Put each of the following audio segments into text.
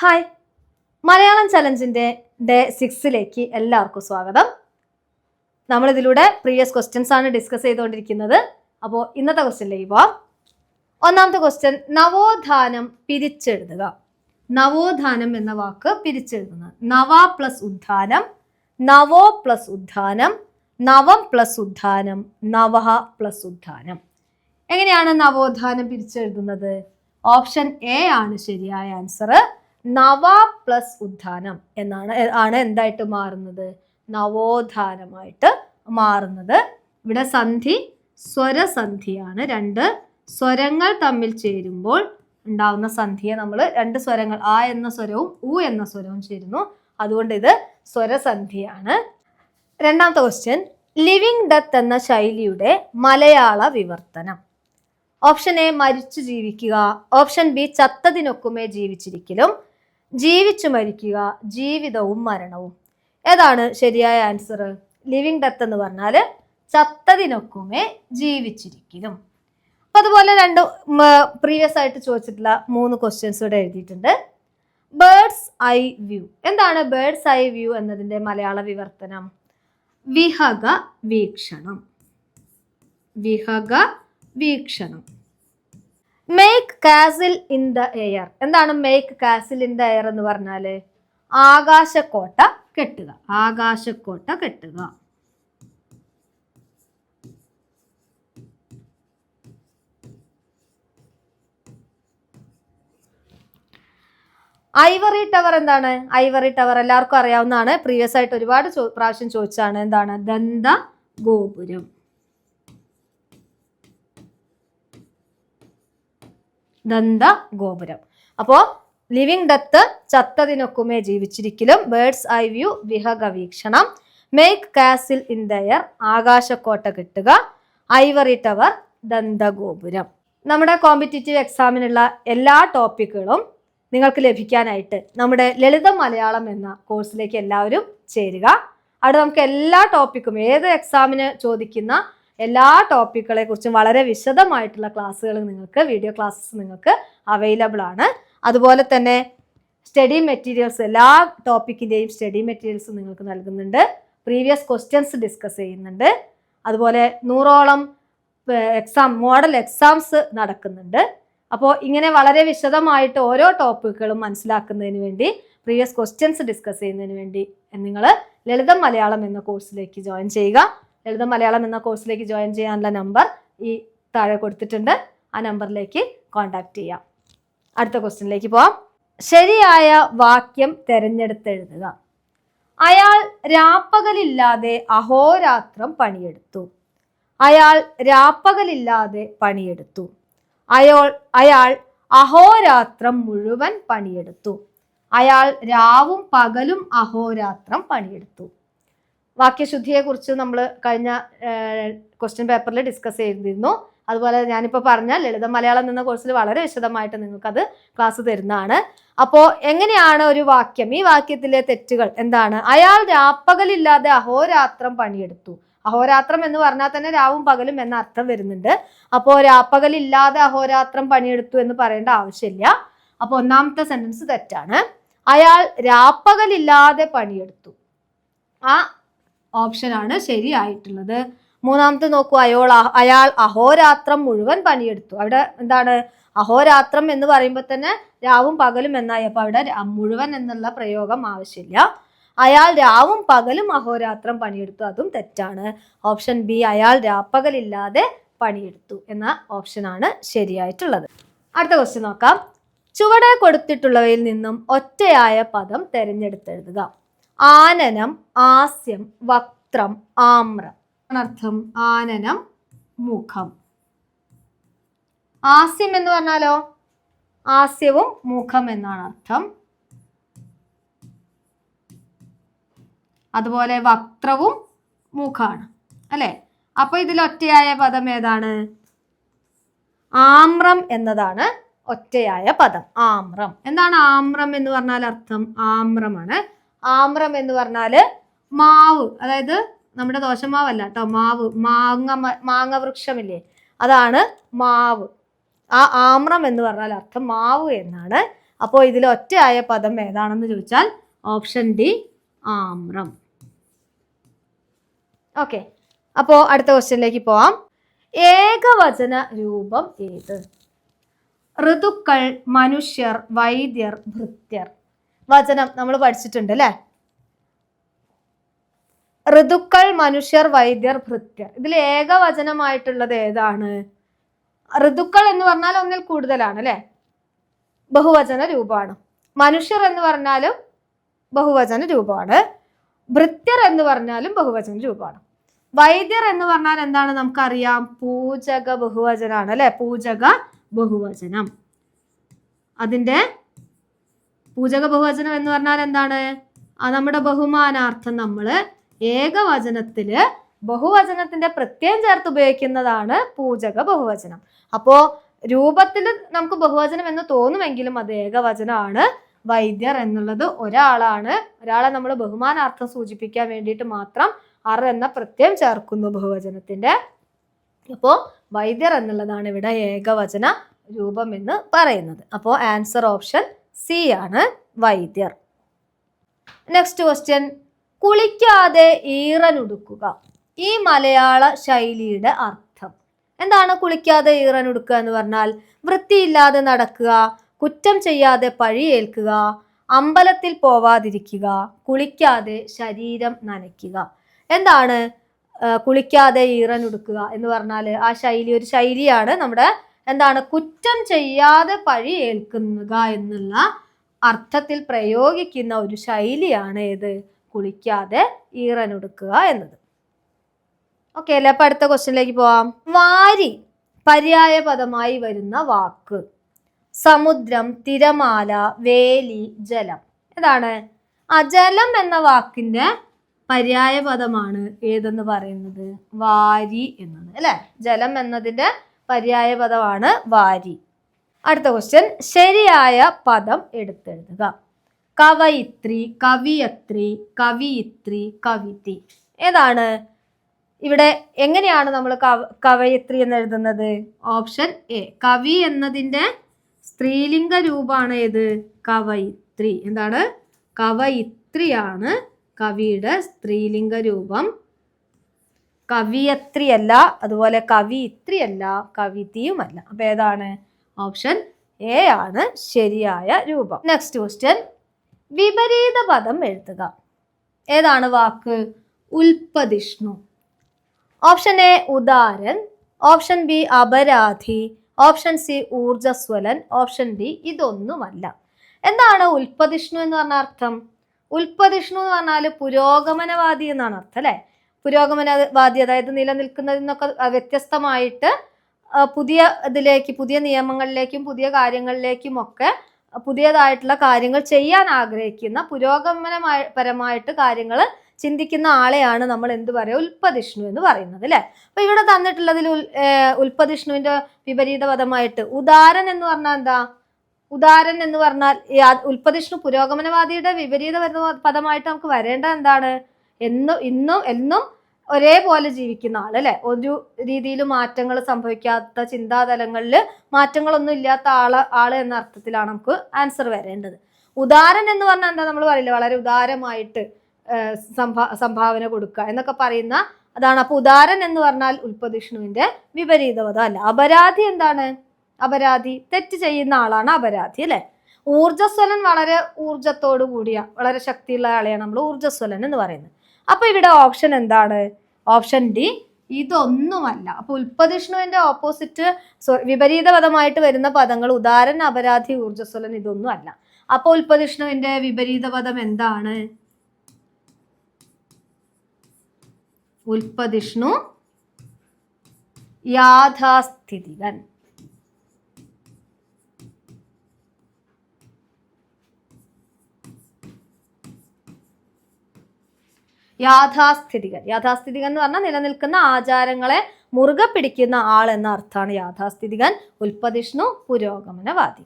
Hi Malayalam ചലഞ്ചിന്റെ day സിക്സിലേക്ക് എല്ലാവർക്കും സ്വാഗതം. നമ്മളിതിലൂടെ പ്രീവിയസ് ക്വസ്റ്റ്യൻസ് ആണ് ഡിസ്കസ് ചെയ്തുകൊണ്ടിരിക്കുന്നത്. അപ്പോൾ ഇന്നത്തെ ക്വസ്റ്റ്യനിലേക്ക് പോവാം. ഒന്നാമത്തെ ക്വസ്റ്റ്യൻ നവോത്ഥാനം പിരിച്ചെഴുതുക. നവോത്ഥാനം എന്ന വാക്ക് പിരിച്ചെഴുതുന്നത്. നവ പ്ലസ് ഉദ്ധാനം നവോ പ്ലസ് ഉദ്ധാനം നവം പ്ലസ് ഉദ്ധാനം നവഹ പ്ലസ് ഉദ്ധാനം എങ്ങനെയാണ് നവോത്ഥാനം പിരിച്ചെഴുതുന്നത്? ഓപ്ഷൻ എ ആണ് ശരിയായ ആൻസർ നവ പ്ലസ് ഉദ്ധാനം എന്നാണ് ആണ് എന്തായിട്ട് മാറുന്നത്? നവോത്ഥാനമായിട്ട് മാറുന്നത്. ഇവിടെ സന്ധി സ്വരസന്ധിയാണ്. രണ്ട് സ്വരങ്ങൾ തമ്മിൽ ചേരുമ്പോൾ ഉണ്ടാവുന്ന സന്ധിയെ നമ്മൾ രണ്ട് സ്വരങ്ങൾ ആ എന്ന സ്വരവും ഉ എന്ന സ്വരവും ചേരുന്നു. അതുകൊണ്ട് ഇത് സ്വരസന്ധിയാണ്. രണ്ടാമത്തെ ക്വസ്റ്റ്യൻ ലിവിങ് ഡെത്ത് എന്ന ശൈലിയുടെ മലയാള വിവർത്തനം. ഓപ്ഷൻ എ മരിച്ചു ജീവിക്കുക. ഓപ്ഷൻ ബി ചത്തതിനൊക്കുമേ ജീവിച്ചിരിക്കലും. ജീവിച്ചു മരിക്കുക ജീവിതവും മരണവും. ഏതാണ് ശരിയായ ആൻസർ ലിവിങ് ഡെത്ത് എന്ന് പറഞ്ഞാൽ ചത്തതിനൊക്കുമേ ജീവിച്ചിരിക്കലും അപ്പൊ അതുപോലെ രണ്ട് പ്രീവിയസ് ആയിട്ട് ചോദിച്ചിട്ടുള്ള മൂന്ന് ക്വസ്റ്റ്യൻസ് ഇവിടെ എഴുതിയിട്ടുണ്ട്. ബേർഡ്സ് ഐ വ്യൂ എന്താണ് ബേർഡ്സ് ഐ വ്യൂ എന്നതിന്റെ മലയാള വിവർത്തനം? വിഹക വീക്ഷണം. വിഹക വീക്ഷണം. Make castle in the air എന്താണ് make castle in the air എന്ന് പറഞ്ഞാൽ? ആകാശക്കോട്ട കെട്ടുക. ആകാശക്കോട്ട കെട്ടുക. ഐവറി ടവർ എന്താണ്? ഐവറി ടവർ എല്ലാവർക്കും അറിയാവുന്നതാണ്. പ്രീവിയസ് ആയിട്ട് ഒരുപാട് പ്രാവശ്യം ചോദിച്ചാണ് എന്താണ്? ദന്ത ഗോപുരം ദന്ത ഗോപുരം അപ്പോ ലിവിങ് ഡെത്ത് ചത്തതിനൊക്കുമേ ജീവിച്ചിരിക്കലും ബേർഡ്സ് ഐ വ്യൂ വിഹക വീക്ഷണം make castle in the air ആകാശക്കോട്ട കിട്ടുക. ഐവറി ടവർ ദന്തഗോപുരം. നമ്മുടെ കോമ്പറ്റേറ്റീവ് എക്സാമിനുള്ള എല്ലാ ടോപ്പിക്കുകളും നിങ്ങൾക്ക് ലഭിക്കാനായിട്ട് നമ്മുടെ ലളിത മലയാളം എന്ന കോഴ്സിലേക്ക് എല്ലാവരും ചേരുക. അവിടെ നമുക്ക് എല്ലാ ടോപ്പിക്കും ഏത് എക്സാമിന് ചോദിക്കുന്ന എല്ലാ ടോപ്പിക്കുകളെ കുറിച്ചും വളരെ വിശദമായിട്ടുള്ള ക്ലാസ്സുകൾ നിങ്ങൾക്ക് വീഡിയോ ക്ലാസ്സസ് നിങ്ങൾക്ക് അവൈലബിൾ ആണ്. അതുപോലെ തന്നെ സ്റ്റഡി മെറ്റീരിയൽസ് എല്ലാ ടോപ്പിക്കിന്റെയും സ്റ്റഡി മെറ്റീരിയൽസ് നിങ്ങൾക്ക് നൽകുന്നുണ്ട്. പ്രീവിയസ് ക്വസ്റ്റ്യൻസ് ഡിസ്കസ് ചെയ്യുന്നുണ്ട്. അതുപോലെ നൂറോളം എക്സാം മോഡൽ എക്സാംസ് നടക്കുന്നുണ്ട്. അപ്പോൾ ഇങ്ങനെ വളരെ വിശദമായിട്ട് ഓരോ ടോപ്പിക്കുകളും മനസ്സിലാക്കുന്നതിന് വേണ്ടി പ്രീവിയസ് ക്വസ്റ്റ്യൻസ് ഡിസ്കസ് ചെയ്യുന്നതിന് വേണ്ടി നിങ്ങൾ ലളിതം മലയാളം എന്ന കോഴ്സിലേക്ക് ജോയിൻ ചെയ്യുക. ലളിതം മലയാളം എന്ന കോഴ്സിലേക്ക് ജോയിൻ ചെയ്യാനുള്ള നമ്പർ ഈ താഴെ കൊടുത്തിട്ടുണ്ട്. ആ നമ്പറിലേക്ക് കോൺടാക്ട് ചെയ്യാം. അടുത്ത ക്വസ്റ്റ്യനിലേക്ക് പോവാം. ശരിയായ വാക്യം തിരഞ്ഞെടുത്തെഴുതുക. അയാൾ രാപ്പകലില്ലാതെ അഹോരാത്രം പണിയെടുത്തു. അയാൾ രാപ്പകലില്ലാതെ പണിയെടുത്തു. അയാൾ അയാൾ അഹോരാത്രം മുഴുവൻ പണിയെടുത്തു. അയാൾ രാവും പകലും അഹോരാത്രം പണിയെടുത്തു. വാക്യശുദ്ധിയെക്കുറിച്ച് നമ്മൾ കഴിഞ്ഞ ക്വസ്റ്റ്യൻ പേപ്പറിൽ ഡിസ്കസ് ചെയ്തിരുന്നു. അതുപോലെ ഞാനിപ്പോൾ പറഞ്ഞ ലളിത മലയാളം എന്ന കോഴ്സിൽ വളരെ വിശദമായിട്ട് നിങ്ങൾക്കത് ക്ലാസ് തരുന്നതാണ്. അപ്പോൾ എങ്ങനെയാണ് ഒരു വാക്യം? ഈ വാക്യത്തിലെ തെറ്റുകൾ എന്താണ്? അയാൾ രാപ്പകലില്ലാതെ അഹോരാത്രം പണിയെടുത്തു. അഹോരാത്രം എന്ന് പറഞ്ഞാൽ തന്നെ രാവും പകലും എന്ന അർത്ഥം വരുന്നുണ്ട്. അപ്പോൾ രാപ്പകലില്ലാതെ അഹോരാത്രം പണിയെടുത്തു എന്ന് പറയേണ്ട ആവശ്യമില്ല. അപ്പോൾ ഒന്നാമത്തെ സെന്റൻസ് തെറ്റാണ്. അയാൾ രാപ്പകലില്ലാതെ പണിയെടുത്തു. ആ ഓപ്ഷനാണ് ശരിയായിട്ടുള്ളത്. മൂന്നാമത്തെ നോക്കൂ അയാൾ അയാൾ അഹോരാത്രം മുഴുവൻ പണിയെടുത്തു. അവിടെ എന്താണ്? അഹോരാത്രം എന്ന് പറയുമ്പോൾ തന്നെ രാവും പകലും എന്നായി. അപ്പൊ അവിടെ മുഴുവൻ എന്നുള്ള പ്രയോഗം ആവശ്യമില്ല. അയാൾ രാവും പകലും അഹോരാത്രം പണിയെടുത്തു. അതും തെറ്റാണ്. ഓപ്ഷൻ ബി അയാൾ രാപ്പകലില്ലാതെ പണിയെടുത്തു എന്ന ഓപ്ഷനാണ് ശരിയായിട്ടുള്ളത്. അടുത്ത ക്വസ്റ്റ്യൻ നോക്കാം. ചുവടെ കൊടുത്തിട്ടുള്ളവയിൽ നിന്നും ഒറ്റയായ പദം തിരഞ്ഞെടുത്തെഴുതുക. ആനനം ആസ്യം വക്ത്രം ആമ്രം. അർത്ഥം ആനനം മുഖം. ആസ്യം എന്ന് പറഞ്ഞാലോ? ആസ്യവും മുഖം എന്നാണ് അർത്ഥം. അതുപോലെ വക്ത്രവും മുഖാണ് അല്ലെ? അപ്പൊ ഇതിൽ ഒറ്റയായ പദം ഏതാണ്? ആമ്രം എന്നതാണ് ഒറ്റയായ പദം ആമ്രം. എന്താണ് ആമ്രം എന്ന് പറഞ്ഞാൽ അർത്ഥം? ആമ്രമാണ്. ആമ്രം എന്ന് പറഞ്ഞാൽ മാവ് അതായത് നമ്മുടെ ദോശമാവല്ല കേട്ടോ മാവ് മാങ്ങ മാങ്ങ വൃക്ഷമില്ലേ? അതാണ് മാവ്. ആ ആമ്രം എന്ന് പറഞ്ഞാൽ അർത്ഥം മാവ് എന്നാണ്. അപ്പോൾ ഇതിൽ ഒറ്റയായ പദം ഏതാണെന്ന് ചോദിച്ചാൽ ഓപ്ഷൻ ഡി ആമ്രം. ഓക്കെ. അപ്പോ അടുത്ത ക്വസ്റ്റ്യനിലേക്ക് പോവാം. ഏകവചന രൂപം ഏത്? ഋതുക്കൾ മനുഷ്യർ വൈദ്യർ ഭൃത്യർ. വചനം നമ്മൾ പഠിച്ചിട്ടുണ്ട് അല്ലേ? ഋതുക്കൾ മനുഷ്യർ വൈദ്യർ ഭൃത്യർ. ഇതിൽ ഏകവചനമായിട്ടുള്ളത് ഏതാണ്? ഋതുക്കൾ എന്ന് പറഞ്ഞാൽ ഒന്നിൽ കൂടുതലാണ് അല്ലെ? ബഹുവചന രൂപമാണ്. മനുഷ്യർ എന്ന് പറഞ്ഞാലും ബഹുവചന രൂപമാണ്. ഭൃത്യർ എന്ന് പറഞ്ഞാലും ബഹുവചന രൂപമാണ്. വൈദ്യർ എന്ന് പറഞ്ഞാൽ എന്താണ് നമുക്കറിയാം? പൂജക ബഹുവചനാണ് അല്ലെ? പൂജക ബഹുവചനം. അതിന്റെ പൂജക ബഹുവചനം എന്ന് പറഞ്ഞാൽ എന്താണ്? ആ നമ്മുടെ ബഹുമാനാർത്ഥം നമ്മൾ ഏകവചനത്തിൽ ബഹുവചനത്തിന്റെ പ്രത്യയം ചേർത്ത് ഉപയോഗിക്കുന്നതാണ് പൂജക ബഹുവചനം അപ്പോ രൂപത്തിൽ നമുക്ക് ബഹുവചനം എന്ന് തോന്നുമെങ്കിലും അത് ഏകവചനമാണ്. വൈദ്യർ എന്നുള്ളത് ഒരാളാണ്. ഒരാളെ നമ്മൾ ബഹുമാനാർത്ഥം സൂചിപ്പിക്കാൻ വേണ്ടിയിട്ട് മാത്രം അർ എന്ന പ്രത്യയം ചേർക്കുന്നു ബഹുവചനത്തിന്റെ. അപ്പോ വൈദ്യർ എന്നുള്ളതാണ് ഇവിടെ ഏകവചന രൂപം എന്ന് പറയുന്നത്. അപ്പോൾ ആൻസർ ഓപ്ഷൻ സി ആണ് വൈദ്യർ. നെക്സ്റ്റ് ക്വസ്റ്റ്യൻ കുളിക്കാതെ ഈറനുടുക്കുക ഈ മലയാള ശൈലിയുടെ അർത്ഥം. എന്താണ് കുളിക്കാതെ ഈറനുടുക്കുക എന്ന് പറഞ്ഞാൽ? വൃത്തിയില്ലാതെ നടക്കുക കുറ്റം ചെയ്യാതെ പഴിയേൽക്കുക അമ്പലത്തിൽ പോവാതിരിക്കുക കുളിക്കാതെ ശരീരം നനയ്ക്കുക. എന്താണ് കുളിക്കാതെ ഈറനുടുക്കുക എന്ന് പറഞ്ഞാൽ ആ ശൈലി ഒരു ശൈലിയാണ് നമ്മുടെ എന്താണ്? കുറ്റം ചെയ്യാതെ പഴി ഏൽക്കുക എന്നുള്ള അർത്ഥത്തിൽ പ്രയോഗിക്കുന്ന ഒരു ശൈലിയാണ് ഏത് കുളിക്കാതെ ഈറനൊടുക്കുക എന്നത്. ഓക്കെ അല്ലേ? അപ്പൊ അടുത്ത ക്വസ്റ്റ്യനിലേക്ക് പോവാം. വാരി പര്യായ പദമായി വരുന്ന വാക്ക്. സമുദ്രം തിരമാല വേലി ജലം. ഏതാണ് അജലം എന്ന വാക്കിന്റെ പര്യായ പദമാണ് ഏതെന്ന് പറയുന്നത്? വാരി എന്നത്. അല്ലെ? ജലം എന്നതിന്റെ പര്യായ പദമാണ് വാരി. അടുത്ത ക്വസ്റ്റ്യൻ ശരിയായ പദം എടുത്തെഴുതുക. കവയിത്രി കവിയത്രി കവിയിത്രി കവിതി. ഏതാണ്? ഇവിടെ എങ്ങനെയാണ് നമ്മൾ കവ കവയിത്രി എന്ന് എഴുതുന്നത് ഓപ്ഷൻ എ കവി എന്നതിന്റെ സ്ത്രീലിംഗ രൂപമാണ് ഏത്? കവയിത്രി. എന്താണ്? കവയിത്രിയാണ് കവിയുടെ സ്ത്രീലിംഗ രൂപം. കവിയത്രിയല്ല അതുപോലെ കവിയിത്രിയല്ല കവിതിയുമല്ല. അപ്പൊ ഏതാണ്? ഓപ്ഷൻ എ ആണ് ശരിയായ രൂപം. നെക്സ്റ്റ് ക്വസ്റ്റ്യൻ വിപരീത പദം എഴുതുക. ഏതാണ് വാക്ക്? ഉൽപ്പതിഷ്ണു. ഓപ്ഷൻ എ ഉദാരൻ ഓപ്ഷൻ ബി അപരാധി ഓപ്ഷൻ സി ഊർജസ്വലൻ ഓപ്ഷൻ ഡി ഇതൊന്നുമല്ല. എന്താണ് ഉൽപ്പതിഷ്ണു എന്ന് പറഞ്ഞ അർത്ഥം? ഉൽപ്പതിഷ്ണു എന്ന് പറഞ്ഞാൽ പുരോഗമനവാദി എന്നാണ് അർത്ഥം അല്ലെ? പുരോഗമനവാദി അതായത് നിലനിൽക്കുന്നതിൽ നിന്നൊക്കെ വ്യത്യസ്തമായിട്ട് പുതിയ ഇതിലേക്ക് പുതിയ നിയമങ്ങളിലേക്കും പുതിയ കാര്യങ്ങളിലേക്കും ഒക്കെ പുതിയതായിട്ടുള്ള കാര്യങ്ങൾ ചെയ്യാൻ ആഗ്രഹിക്കുന്ന പുരോഗമനമായ പരമായിട്ട് കാര്യങ്ങൾ ചിന്തിക്കുന്ന ആളെയാണ് നമ്മൾ എന്ത് പറയുക ഉൽപ്പതിഷ്ണു എന്ന് പറയുന്നത് അല്ലെ? അപ്പൊ ഇവിടെ തന്നിട്ടുള്ളതിൽ ഉൽ ഉൽപ്പതിഷ്ണുവിന്റെ വിപരീത പദമായിട്ട് ഉദാരൻ എന്ന് പറഞ്ഞാൽ എന്താ? ഉദാരൻ എന്ന് പറഞ്ഞാൽ ഉൽപ്പതിഷ്ണു പുരോഗമനവാദിയുടെ വിപരീത പദ- പദമായിട്ട് നമുക്ക് വരേണ്ടത് എന്താണ്? എന്നും ഇന്നും എന്നും ഒരേപോലെ ജീവിക്കുന്ന ആൾ അല്ലെ? ഒരു രീതിയിൽ മാറ്റങ്ങൾ സംഭവിക്കാത്ത ചിന്താതലങ്ങളിൽ മാറ്റങ്ങളൊന്നും ഇല്ലാത്ത ആൾ ആൾ എന്ന അർത്ഥത്തിലാണ് നമുക്ക് ആൻസർ വരേണ്ടത്. ഉദാരൻ എന്ന് പറഞ്ഞാൽ എന്താ നമ്മൾ പറയില്ല? വളരെ ഉദാരമായിട്ട് സംഭാ സംഭാവന കൊടുക്കുക എന്നൊക്കെ പറയുന്ന അതാണ്. അപ്പൊ ഉദാരൻ എന്ന് പറഞ്ഞാൽ ഉൽപ്പതിഷ്ണുവിന്റെ വിപരീതവതം അല്ല? അപരാധി എന്താണ്? അപരാധി തെറ്റ് ചെയ്യുന്ന ആളാണ് അപരാധി അല്ലെ? ഊർജസ്വലൻ വളരെ ഊർജത്തോടു കൂടിയ വളരെ ശക്തിയുള്ള ആളെയാണ് നമ്മൾ ഊർജസ്വലൻ എന്ന് പറയുന്നത്. അപ്പൊ ഇവിടെ ഓപ്ഷൻ എന്താണ്? ഓപ്ഷൻ ഡി ഇതൊന്നുമല്ല. അപ്പൊ ഉൽപ്പതിഷ്ണുവിന്റെ ഓപ്പോസിറ്റ് വിപരീത പദമായിട്ട് വരുന്ന പദങ്ങൾ ഉദാരൻ അപരാധി ഊർജസ്വലൻ ഇതൊന്നും അല്ല അപ്പൊ ഉൽപ്പതിഷ്ണുവിന്റെ വിപരീത പദം എന്താണ്? ഉൽപ്പതിഷ്ണു യാഥാസ്ഥിതികൻ. യാഥാസ്ഥിതികൻ. യാഥാസ്ഥിതികൻ എന്ന് പറഞ്ഞാൽ നിലനിൽക്കുന്ന ആചാരങ്ങളെ മുറുകെ പിടിക്കുന്ന ആൾ എന്ന അർത്ഥമാണ് യാഥാസ്ഥിതികൻ. ഉൽപ്പതിഷ്ണു പുരോഗമനവാദി.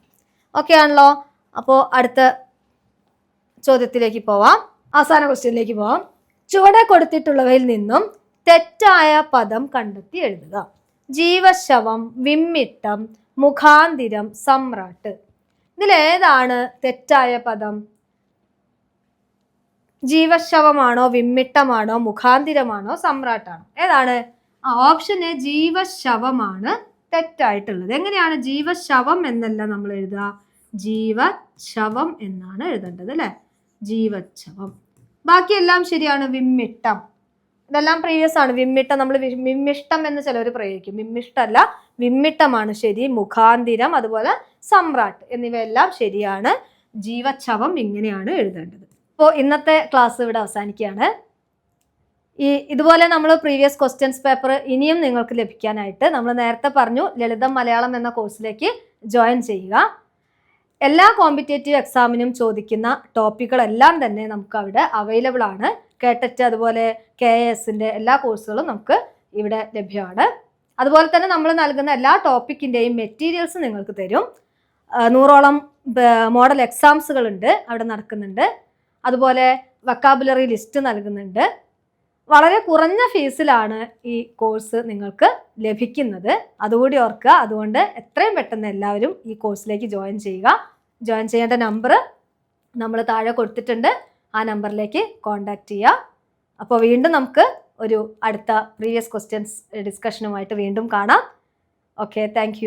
ഓക്കെ ആണല്ലോ? അപ്പോ അടുത്ത ചോദ്യത്തിലേക്ക് പോവാം. അവസാന ക്വസ്റ്റ്യനിലേക്ക് പോവാം. ചുവടെ കൊടുത്തിട്ടുള്ളവയിൽ നിന്നും തെറ്റായ പദം കണ്ടെത്തി എഴുതുക. ജീവശവം വിമ്മിട്ടം മുഖാന്തിരം സമ്രാട്ട്. ഇതിലേതാണ് തെറ്റായ പദം? ജീവശവമാണോ വിമ്മിട്ടമാണോ മുഖാന്തിരമാണോ സമ്രാട്ടാണോ? ഏതാണ്? ആ ഓപ്ഷൻ എ ജീവശവമാണ് തെറ്റായിട്ടുള്ളത്. എങ്ങനെയാണ് ജീവശവം എന്നല്ല നമ്മൾ എഴുതുക? ജീവശവം എന്നാണ് എഴുതേണ്ടത് അല്ലേ? ജീവശവം ബാക്കിയെല്ലാം ശരിയാണ്. വിമ്മിട്ടം. ഇതെല്ലാം പ്രീവിയസ് ആണ്. വിമ്മിട്ടം നമ്മൾ വിമ്മിഷ്ടം എന്ന് ചിലർ പ്രയോഗിക്കും. വിമ്മിഷ്ടമല്ല വിമ്മിട്ടമാണ് ശരി. മുഖാന്തിരം അതുപോലെ സമ്രാട്ട് എന്നിവയെല്ലാം ശരിയാണ്. ജീവശവം ഇങ്ങനെയാണ് എഴുതേണ്ടത്. അപ്പോൾ ഇന്നത്തെ ക്ലാസ് ഇവിടെ അവസാനിക്കുകയാണ്. ഈ ഇതുപോലെ നമ്മൾ പ്രീവിയസ് ക്വസ്റ്റ്യൻസ് പേപ്പർ ഇനിയും നിങ്ങൾക്ക് ലഭിക്കാനായിട്ട് നമ്മൾ നേരത്തെ പറഞ്ഞു ലളിതം മലയാളം എന്ന കോഴ്സിലേക്ക് ജോയിൻ ചെയ്യുക. എല്ലാ കോമ്പറ്റേറ്റീവ് എക്സാമിനും ചോദിക്കുന്ന ടോപ്പിക്കുകളെല്ലാം തന്നെ നമുക്ക് അവിടെ അവൈലബിൾ ആണ്. കേട്ടറ്റ് അതുപോലെ കെ എസിന്റെ എല്ലാ കോഴ്സുകളും നമുക്ക് ഇവിടെ ലഭ്യമാണ്. അതുപോലെ തന്നെ നമ്മൾ നൽകുന്ന എല്ലാ ടോപ്പിക്കിന്റെയും മെറ്റീരിയൽസ് നിങ്ങൾക്ക് തരും. നൂറോളം മോഡൽ എക്സാംസുകളുണ്ട് അവിടെ നടക്കുന്നുണ്ട്. അതുപോലെ വക്കാബുലറി ലിസ്റ്റ് നൽകുന്നുണ്ട്. വളരെ കുറഞ്ഞ ഫീസിലാണ് ഈ കോഴ്സ് നിങ്ങൾക്ക് ലഭിക്കുന്നത്. അതുകൂടി ഓർക്കുക. അതുകൊണ്ട് എത്രയും പെട്ടെന്ന് എല്ലാവരും ഈ കോഴ്സിലേക്ക് ജോയിൻ ചെയ്യുക. ജോയിൻ ചെയ്യേണ്ട നമ്പർ നമ്മൾ താഴെ കൊടുത്തിട്ടുണ്ട്. ആ നമ്പറിലേക്ക് കോൺടാക്റ്റ് ചെയ്യുക. അപ്പോൾ വീണ്ടും നമുക്ക് ഒരു അടുത്ത പ്രീവിയസ് ക്വസ്റ്റ്യൻസ് ഡിസ്കഷനുമായിട്ട് വീണ്ടും കാണാം. Okay thank